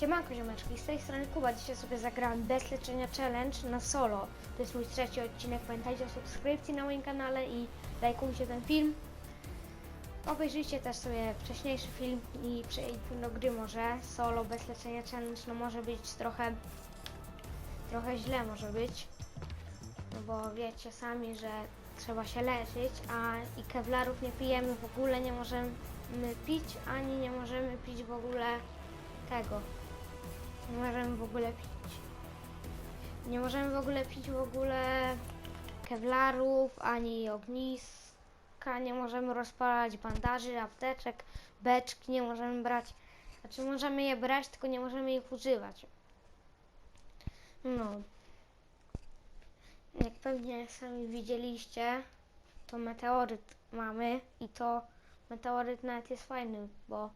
Siemanko ziomeczki, z tej strony Kuba. Dzisiaj sobie zagrałem bez leczenia challenge na solo. To jest mój trzeci odcinek. Pamiętajcie o subskrypcji na moim kanale i lajkujcie ten film. Obejrzyjcie też sobie wcześniejszy film i przejdźmy do gry może. Solo bez leczenia challenge no może być trochę trochę źle może być. No bo wiecie sami, że trzeba się leczyć, a i kevlarów nie pijemy w ogóle, nie możemy pić, ani nie możemy pić w ogóle tego. Nie możemy w ogóle pić. Nie możemy w ogóle pić w ogóle kevlarów, ani ogniska, nie możemy rozpalać bandaży, apteczek, beczki, nie możemy brać. Znaczy możemy je brać, tylko nie możemy ich używać. No. Jak pewnie sami widzieliście, to meteoryt mamy i to meteoryt nawet jest fajny, bo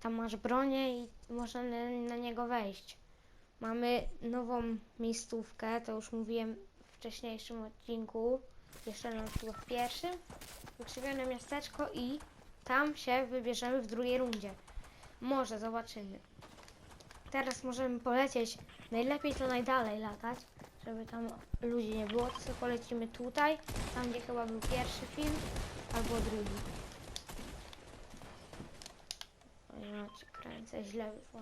tam masz bronię i można na, niego wejść. Mamy nową miejscówkę, to już mówiłem w wcześniejszym odcinku, jeszcze na przykład w pierwszym. Wykrzywione miasteczko i tam się wybierzemy w drugiej rundzie. Może zobaczymy. Teraz możemy polecieć, najlepiej to najdalej latać, żeby tam ludzi nie było, to polecimy tutaj, tam gdzie chyba był pierwszy film, albo drugi. Macie, kręcę źle wyszło.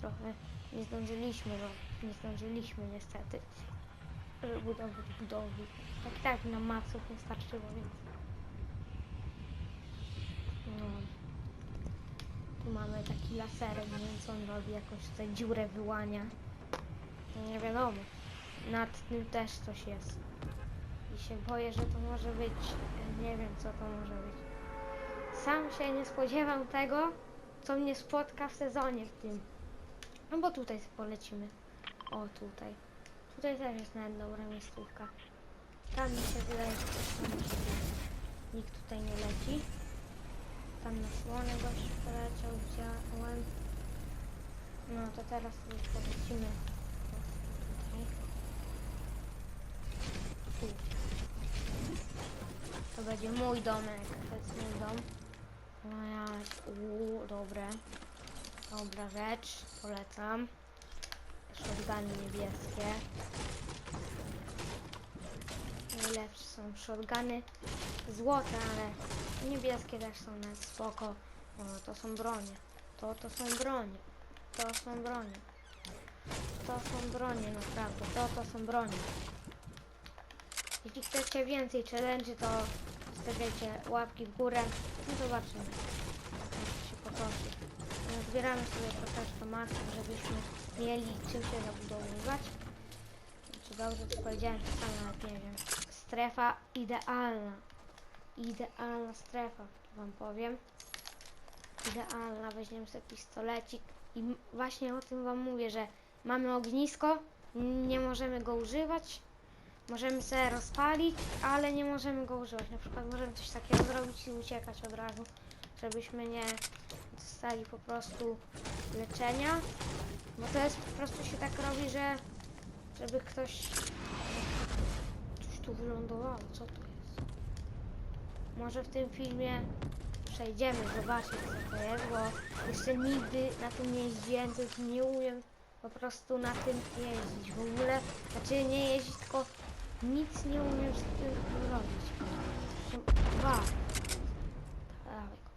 Trochę nie zdążyliśmy, no nie zdążyliśmy niestety. żeby Budowy budowy. Tak tak nam maców nie starczyło, więc. No. Tu mamy taki laserek, co on robi, jakąś tutaj dziurę wyłania. Nie wiadomo. Nad tym też coś jest. I się boję, że to może być. Nie wiem co to może być. Sam się nie spodziewam tego, co mnie spotka w sezonie w tym. No bo tutaj polecimy. O, tutaj. Tutaj też jest nawet dobra miejscówka. Tam mi się wydaje, że nie może być. Nikt tutaj nie leci. Tam na słonę gość poleciał, widziałem. No to teraz sobie polecimy. To będzie mój domek. To jest mój dom. No ja, uuu, dobre. Dobra rzecz, polecam. Shotguny niebieskie. Najlepsze są shotguny złote, ale niebieskie też są na spoko. O, to są bronie. To, to są bronie. To są bronie. To są bronie, naprawdę. To, to są bronie. Jeśli chcecie więcej challenge, to stawiajcie łapki w górę. No zobaczymy. Jak się potoczy. No, Zbieramy sobie troszeczkę marków, żebyśmy mieli czym się zabudowywać. Czy dobrze to powiedziałem, to sam nawet nie wiem. Strefa idealna. Idealna strefa, wam powiem. Idealna, weźmiemy sobie pistolecik i właśnie o tym wam mówię, że mamy ognisko, nie możemy go używać, możemy sobie rozpalić, ale nie możemy go używać. Na przykład możemy coś takiego zrobić i uciekać od razu, żebyśmy nie dostali po prostu leczenia, bo to jest po prostu się tak robi, że żeby ktoś coś tu wylądowało, co to jest? Może w tym filmie przejdziemy, zobaczyć co to jest, bo jeszcze nigdy na tym nie jeździłem, już nie umiem po prostu na tym jeździć w ogóle. Znaczy nie jeździć, tylko nic nie umiem z tym robić. Są Dwa. Dawaj go.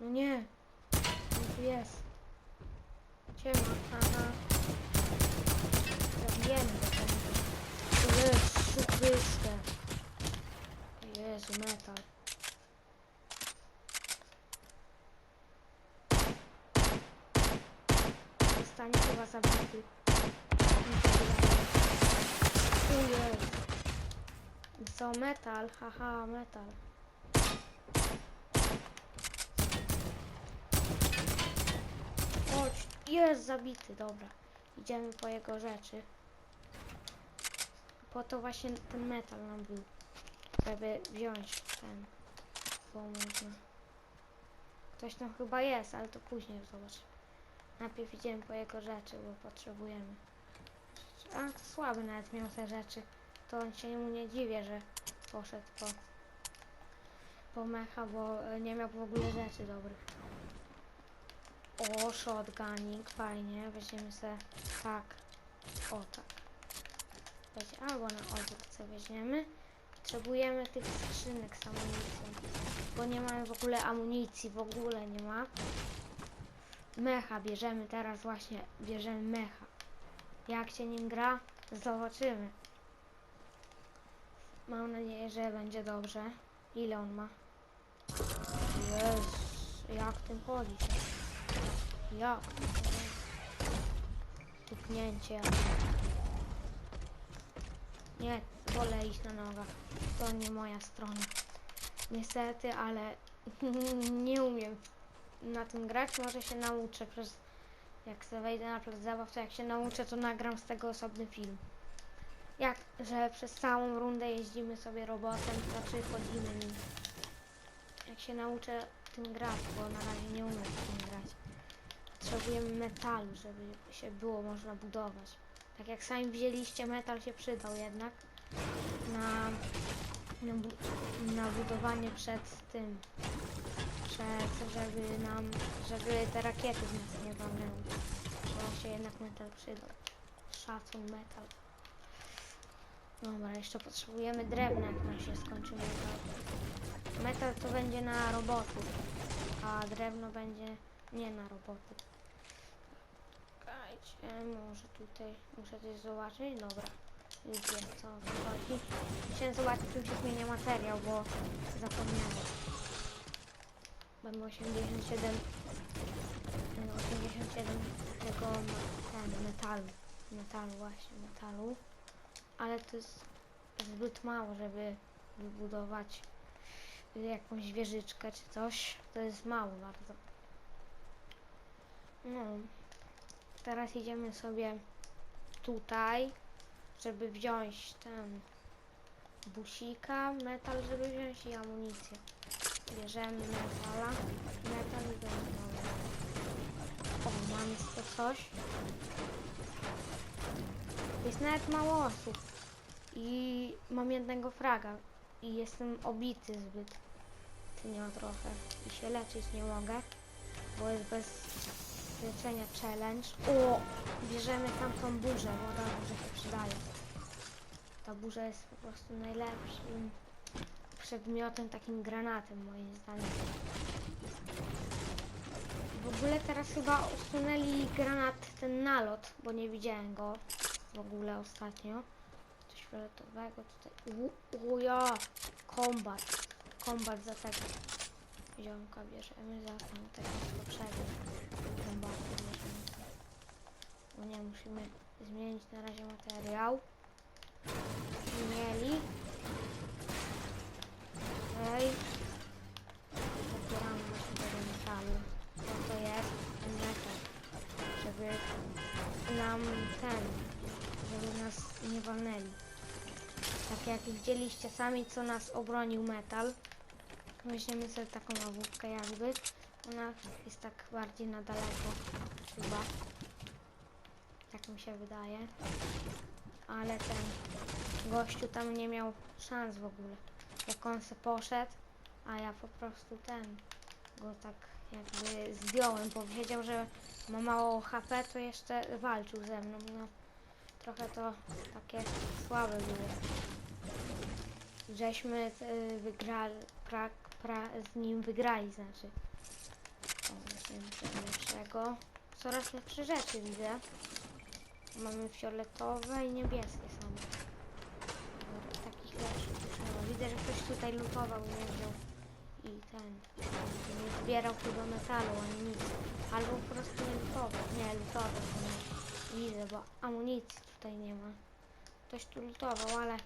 No nie. Tu jest. Ciema, aha. Zabijemy go tam. Jest, szybko. Jezu, metal. Zostanie chyba zabity. Co, metal? Haha, metal. Chodź, jest zabity, dobra. Idziemy po jego rzeczy. Po to właśnie ten metal nam był. Żeby wziąć ten. Bo można. Ktoś tam chyba jest, ale to później zobacz. Najpierw idziemy po jego rzeczy, bo potrzebujemy. A słaby nawet miał te rzeczy. To on się mu nie dziwię, że poszedł po, po mecha, bo e, nie miał w ogóle rzeczy dobrych. O, shotgunning, fajnie. Weźmiemy se tak. O, tak. Będzie, albo na odwrót weźmiemy. Potrzebujemy tych skrzynek z amunicją. Bo nie mamy w ogóle amunicji, w ogóle nie ma. Mecha bierzemy teraz właśnie, bierzemy mecha. Jak się nim gra, zobaczymy. Mam nadzieję, że będzie dobrze. Ile on ma? Jezus, jak tym chodzi? Jak? Tupnięcie. Nie, wolę iść na nogach. To nie moja strona. Niestety, ale nie umiem na tym grać. Może się nauczę przez... Jak sobie wejdę na plac zabaw, to jak się nauczę, to nagram z tego osobny film. Jak, że przez całą rundę jeździmy sobie robotem, znaczy chodzimy nim. Jak się nauczę tym grać, bo na razie nie umiem tym grać. Potrzebujemy metalu, żeby się było można budować. Tak jak sami wzięliście, metal się przydał jednak na, na, bu na budowanie przed tym, przed, żeby nam, żeby te rakiety z nas nie walnęły. Bo się jednak metal przydał. Szacun metal. Dobra, jeszcze potrzebujemy drewna, jak nam się skończy metal. Metal to będzie na roboty, a drewno będzie nie na roboty. Czekajcie, może tutaj muszę coś zobaczyć. Dobra, już wiem co o co chodzi. Musiałem zobaczyć, czym się zmienia materiał, bo zapomniałem. Mamy 87 no, 87 tego ten, metalu. Metalu właśnie, metalu. Ale to jest zbyt mało, żeby wybudować jakąś wieżyczkę czy coś. To jest mało bardzo. No. Teraz idziemy sobie tutaj, żeby wziąć ten busika, metal, żeby wziąć i amunicję. Bierzemy metala, metal i bierzemy. O, mamy to coś. Jest nawet mało osób. I mam jednego fraga. I jestem obity zbyt. Tynio trochę. I się leczyć nie mogę. Bo jest bez leczenia challenge. O! Bierzemy tamtą burzę, bo burza się przydaje. Ta burza jest po prostu najlepszym przedmiotem, takim granatem moim zdaniem. W ogóle teraz chyba usunęli granat, ten nalot, bo nie widziałem go w ogóle ostatnio. Coś fioletowego tutaj. Uja! Kombat. Kombat za tego. Ziomka bierzemy za tamtego poprzedniego. Kombatu bierzemy. No nie, musimy zmienić na razie materiał. Zmienili. Okej. Zabieramy właśnie tego metalu. Co to jest? Metal. Żeby nam ten, żeby nas nie walnęli. Tak jak widzieliście sami, co nas obronił metal. Weźmiemy sobie taką ławówkę jakby. Ona jest tak bardziej na daleko chyba. Tak mi się wydaje. Ale ten gościu tam nie miał szans w ogóle. Jak on se poszedł, a ja po prostu ten go tak jakby zdjąłem. Powiedział, że ma mało HP, to jeszcze walczył ze mną. No, trochę to takie słabe było. Żeśmy y, wygrali, pra, pra, z nim wygrali, znaczy. O, lepszego. Coraz lepsze rzeczy widzę. Mamy fioletowe i niebieskie same. Dobra, Takich lepszych trzeba. Widzę, że ktoś tutaj lutował wziął. I ten. Nie zbierał chyba metalu ani nic. Albo po prostu nie lutował. Nie, lutował. to nie. Widzę, bo amunicji tutaj nie ma. Ktoś tu lutował, ale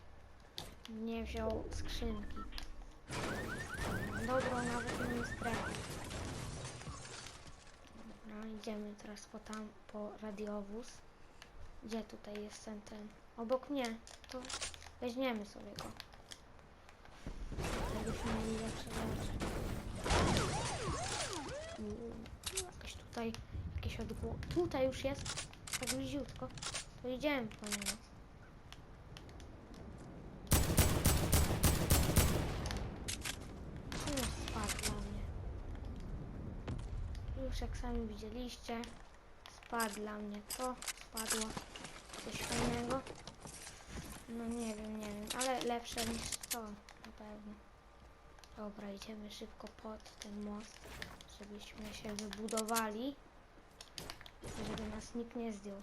nie wziął skrzynki. Dobrą nawet nie strefę. No, idziemy teraz po tam, po radiowóz. Gdzie tutaj jest ten, ten? Obok mnie. To weźmiemy sobie go. Żebyśmy mieli lepsze rzeczy. Uuu, Jakoś tutaj, jakieś odgło... Tutaj już jest, tak bliziutko. To idziemy po niego. Tu jest spadł dla mnie. Już jak sami widzieliście, spadł dla mnie to, spadło coś fajnego. No nie wiem, nie wiem, ale lepsze niż to. Dobra, idziemy szybko pod ten most, żebyśmy się wybudowali, żeby nas nikt nie zdjął.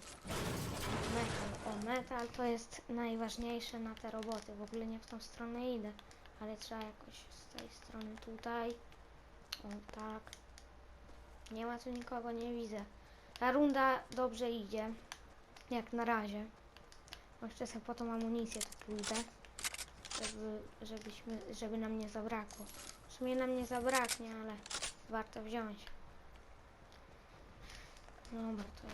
Metal, o metal to jest najważniejsze na te roboty, w ogóle nie w tą stronę idę, ale trzeba jakoś z tej strony tutaj, o tak. Nie ma tu nikogo, nie widzę. Ta runda dobrze idzie, jak na razie. Jeszcze sobie po tą amunicję tu pójdę, żeby, żebyśmy, żeby nam nie zabrakło. W sumie nam nie zabraknie, ale warto wziąć. Dobra, to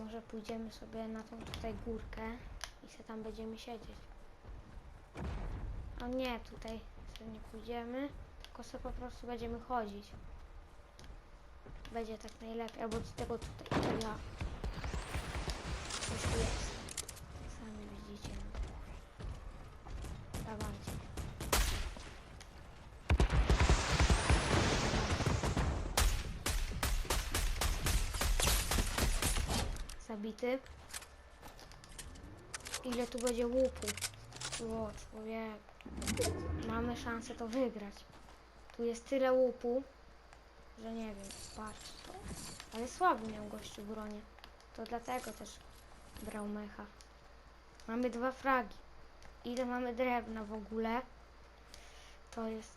może pójdziemy sobie na tą tutaj górkę i sobie tam będziemy siedzieć. O nie, tutaj sobie nie pójdziemy, tylko sobie po prostu będziemy chodzić. Będzie tak najlepiej, albo z tego tutaj, ja. Coś jest. Ile tu będzie łupu? O, człowiek. Mamy szansę to wygrać. Tu jest tyle łupu, że nie wiem, patrz. Ale słaby miał gościu bronię. To dlatego też brał mecha. Mamy dwa fragi. Ile mamy drewna w ogóle? To jest...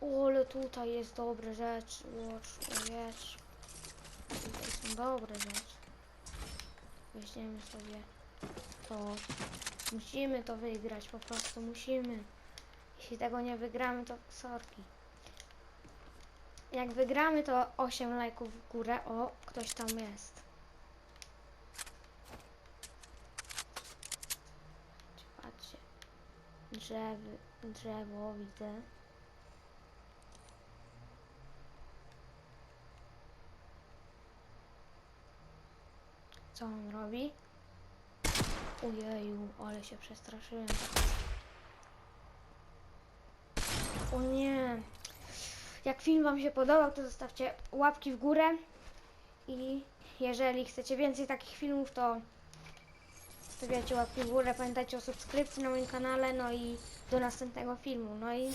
O, ale tutaj jest dobre rzeczy. O, człowiek. Tutaj są dobre rzeczy. Weźmiemy sobie to. Musimy to wygrać, po prostu musimy. Jeśli tego nie wygramy, to sorki. Jak wygramy, to 8 lajków w górę. O, ktoś tam jest. Patrzcie. Drzewy, drzewo widzę. Co on robi? Ojeju, ale się przestraszyłem. O nie. Jak film Wam się podobał, to zostawcie łapki w górę. I jeżeli chcecie więcej takich filmów, to stawiacie łapki w górę. Pamiętajcie o subskrypcji na moim kanale. No i do następnego filmu. No i